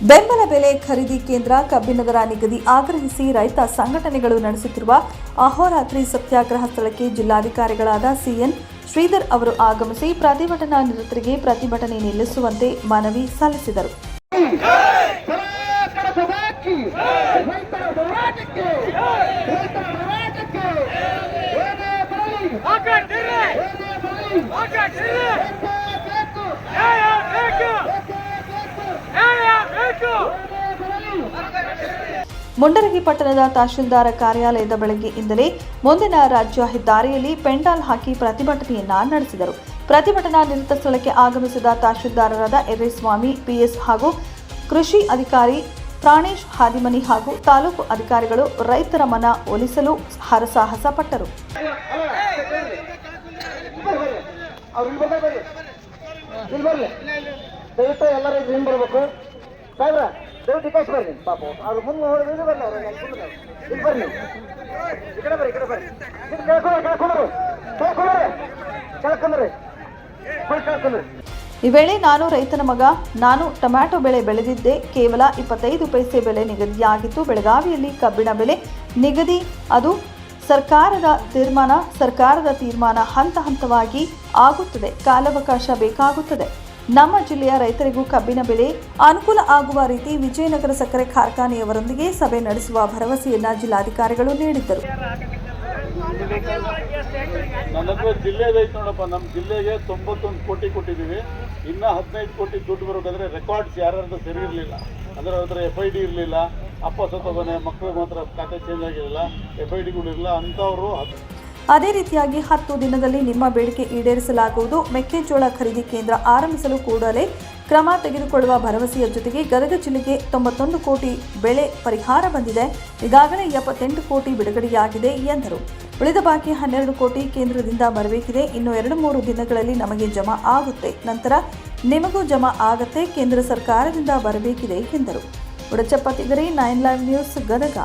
ಬೆಂಬಲ ಬೆಲೆ ಖರೀದಿ ಕೇಂದ್ರ ಕಬ್ಬಿನ ದರ ನಿಗದಿ ಆಗ್ರಹಿಸಿ ರೈತ ಸಂಘಟನೆಗಳು ನಡೆಸುತ್ತಿರುವ ಅಹೋರಾತ್ರಿ ಸತ್ಯಾಗ್ರಹ ಸ್ಥಳಕ್ಕೆ ಜಿಲ್ಲಾಧಿಕಾರಿಗಳಾದ ಸಿಎನ್ ಶ್ರೀಧರ್ ಅವರು ಆಗಮಿಸಿ ಪ್ರತಿಭಟನಾ ನಿರತರಿಗೆ ಪ್ರತಿಭಟನೆ ನಿಲ್ಲಿಸುವಂತೆ ಮನವಿ ಸಲ್ಲಿಸಿದರು ಕಡಪದಾಕಿ ರೈತರ ಹೋರಾಟಕ್ಕೆ ರೈತರ ಹೋರಾಟಕ್ಕೆ ಏನೇ ಬರಲಿ ಏನೇ ಬರಲಿ ಬೇಕೇ ಬೇಕು ಬೇಕೇ ಬೇಕು ಏನೇ ಬರಲಿ ಮುಂಡರಗಿ ಪಟ್ಟಣದ ತಹಶೀಲ್ದಾರ ಕಾರ್ಯಾಲಯದ ಬೆಳಗ್ಗೆಯಿಂದಲೇ ಮುಂದಿನ ರಾಜ್ಯ ಹೆದ್ದಾರಿಯಲ್ಲಿ ಪೆಂಡಾಲ್ ಹಾಕಿ ಪ್ರತಿಭಟನೆಯನ್ನ ನಡೆಸಿದರು. ಪ್ರತಿಭಟನಾ ನಿರತ ಸ್ಥಳಕ್ಕೆ ಆಗಮಿಸಿದ ತಹಶೀಲ್ದಾರರಾದ ಸ್ವಾಮಿ ಪಿಎಸ್ ಹಾಗೂ ಕೃಷಿ ಅಧಿಕಾರಿ ಪ್ರಾಣೇಶ್ ಹಾದಿಮನಿ ಹಾಗೂ ತಾಲೂಕು ಅಧಿಕಾರಿಗಳು ರೈತರ ಮನ ಒಲಿಸಲು ಹರಸಾಹಸ ಪಟ್ಟರು. ಎಲ್ಲರೂ ದಯವಿಟ್ಟು ಕಡೆ ಬರ್ರಿ ಪಾಪ ಅವ್ರು ಮುಂದೆ ಹೋಗಿ ಬರಲ್ಲ ಬರ್ಲಿ ಅವ್ರು. ಇಲ್ಲಿ ಬರ್ರಿ. ಈ ಕಡೆ ಬರ್ರಿ ಈ ಕಡೆ ಬರ್ರಿ ಇಲ್ಲಿ ಕೇಳ್ಕೊಂಡ್ರಿ ಕೇಳ್ಕೊಂಡ್ರಿ ಕೇಳ್ಕೊಂಡ್ರಿ ಕೇಳ್ಕೊಂಡ್ರಿ ಕೇಳ್ಕೊಂಡ್ರಿ ಈ ವೇಳೆ ನಾನು ರೈತನ ಮಗ, ನಾನು ಟೊಮ್ಯಾಟೊ ಬೆಳೆ ಬೆಳೆದಿದ್ದೆ. ಕೇವಲ ಇಪ್ಪತ್ತೈದು ಪೈಸೆ ಬೆಲೆ ನಿಗದಿಯಾಗಿತ್ತು. ಬೆಳಗಾವಿಯಲ್ಲಿ ಕಬ್ಬಿಣ ಬೆಲೆ ನಿಗದಿ. ಅದು ಸರ್ಕಾರದ ತೀರ್ಮಾನ ಸರ್ಕಾರದ ತೀರ್ಮಾನ ಹಂತ ಹಂತವಾಗಿ ಆಗುತ್ತದೆ. ಕಾಲಾವಕಾಶ ಬೇಕಾಗುತ್ತದೆ. ನಮ್ಮ ಜಿಲ್ಲೆಯ ರೈತರಿಗೂ ಕಬ್ಬಿನ ಬೆಲೆ ಅನುಕೂಲ ಆಗುವ ರೀತಿ ವಿಜಯನಗರ ಸಕ್ಕರೆ ಕಾರ್ಖಾನೆಯವರೊಂದಿಗೆ ಸಭೆ ನಡೆಸುವ ಭರವಸೆಯನ್ನ ಜಿಲ್ಲಾಧಿಕಾರಿಗಳು ನೀಡಿದ್ದರು. ಜಿಲ್ಲೆ ಜಿಲ್ಲೆದು ನೋಡಪ್ಪ ನಮ್ಮ ಜಿಲ್ಲೆಗೆ ತೊಂಬತ್ತೊಂದು ಕೋಟಿ ಕೊಟ್ಟಿದ್ದೀವಿ. ಇನ್ನ ಹದಿನೈದು ಕೋಟಿ ದುಡ್ಡು ಬರೋದಾದ್ರೆ ರೆಕಾರ್ಡ್ಸ್ ಯಾರ್ಯಾರ್ದು ಸರಿ ಇರಲಿಲ್ಲ. ಅದರ ಹತ್ರ ಎಫ್ ಐ ಡಿ ಇರಲಿಲ್ಲ. ಅಪ್ಪ ಸತ್ತೋಗನೆ ಮಕ್ಕಳು ಮಾತ್ರ ಖಾತೆ ಚೇಂಜ್ ಆಗಿರಲಿಲ್ಲ. ಎಫ್ ಐ ಡಿಗಳು ಇರಲಿಲ್ಲ. ಅಂಥವ್ರು ಅದೇ ರೀತಿಯಾಗಿ ಹತ್ತು ದಿನದಲ್ಲಿ ನಿಮ್ಮ ಬೇಡಿಕೆ ಈಡೇರಿಸಲಾಗುವುದು. ಮೆಕ್ಕೆಜೋಳ ಖರೀದಿ ಕೇಂದ್ರ ಆರಂಭಿಸಲು ಕೂಡಲೇ ಕ್ರಮ ತೆಗೆದುಕೊಳ್ಳುವ ಭರವಸೆಯ ಜೊತೆಗೆ ಗದಗ ಜಿಲ್ಲೆಗೆ ತೊಂಬತ್ತೊಂದು ಕೋಟಿ ಬೆಳೆ ಪರಿಹಾರ ಬಂದಿದೆ. ಈಗಾಗಲೇ ಎಪ್ಪತ್ತೆಂಟು ಕೋಟಿ ಬಿಡುಗಡೆಯಾಗಿದೆ ಎಂದರು. ಉಳಿದ ಬಾಕಿ ಹನ್ನೆರಡು ಕೋಟಿ ಕೇಂದ್ರದಿಂದ ಬರಬೇಕಿದೆ. ಇನ್ನು ಎರಡು ಮೂರು ದಿನಗಳಲ್ಲಿ ನಮಗೆ ಜಮಾ ಆಗುತ್ತೆ. ನಂತರ ನಿಮಗೂ ಜಮಾ ಆಗುತ್ತೆ. ಕೇಂದ್ರ ಸರ್ಕಾರದಿಂದ ಬರಬೇಕಿದೆ ಎಂದರು. Udachappa Tigari, nine live news Gadag.